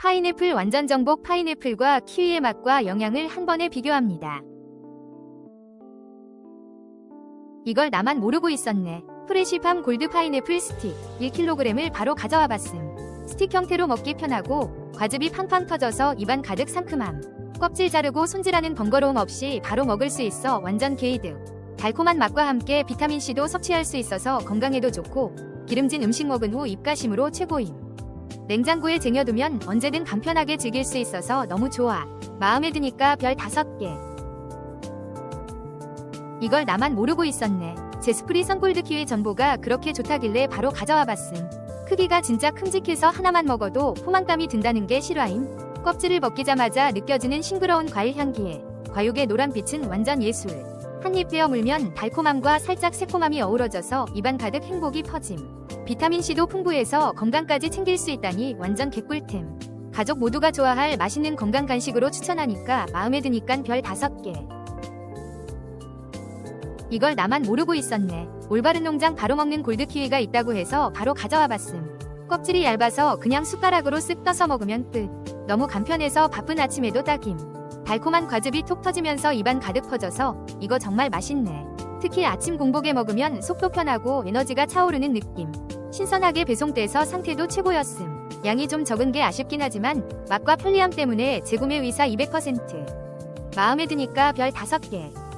파인애플 완전 정복 파인애플과 키위의 맛과 영양을 한 번에 비교합니다. 이걸 나만 모르고 있었네. 프레시팜 골드 파인애플 스틱 1kg을 바로 가져와 봤음. 스틱 형태로 먹기 편하고 과즙이 팡팡 터져서 입안 가득 상큼함. 껍질 자르고 손질하는 번거로움 없이 바로 먹을 수 있어 완전 게이득. 달콤한 맛과 함께 비타민C도 섭취할 수 있어서 건강에도 좋고 기름진 음식 먹은 후 입가심으로 최고임. 냉장고에 쟁여두면 언제든 간편하게 즐길 수 있어서 너무 좋아. 마음에 드니까 별 5개. 이걸 나만 모르고 있었네. 제스프리 선골드 키위 전보가 그렇게 좋다길래 바로 가져와 봤음. 크기가 진짜 큼직해서 하나만 먹어도 포만감이 든다는 게 실화임. 껍질을 벗기자마자 느껴지는 싱그러운 과일 향기에 과육의 노란빛은 완전 예술. 한 입 베어 물면 달콤함과 살짝 새콤함이 어우러져서 입안 가득 행복이 퍼짐. 비타민C도 풍부해서 건강까지 챙길 수 있다니 완전 개꿀템. 가족 모두가 좋아할 맛있는 건강 간식으로 추천하니까 마음에 드니깐 별 5개. 이걸 나만 모르고 있었네. 올바른 농장 바로 먹는 골드 키위가 있다고 해서 바로 가져와 봤음. 껍질이 얇아서 그냥 숟가락으로 쓱 떠서 먹으면 끝. 너무 간편해서 바쁜 아침에도 딱임. 달콤한 과즙이 톡 터지면서 입안 가득 퍼져서 이거 정말 맛있네. 특히 아침 공복에 먹으면 속도 편하고 에너지가 차오르는 느낌. 신선하게 배송돼서 상태도 최고였음. 양이 좀 적은 게 아쉽긴 하지만 맛과 편리함 때문에 재구매 의사 200%. 마음에 드니까 별 5개.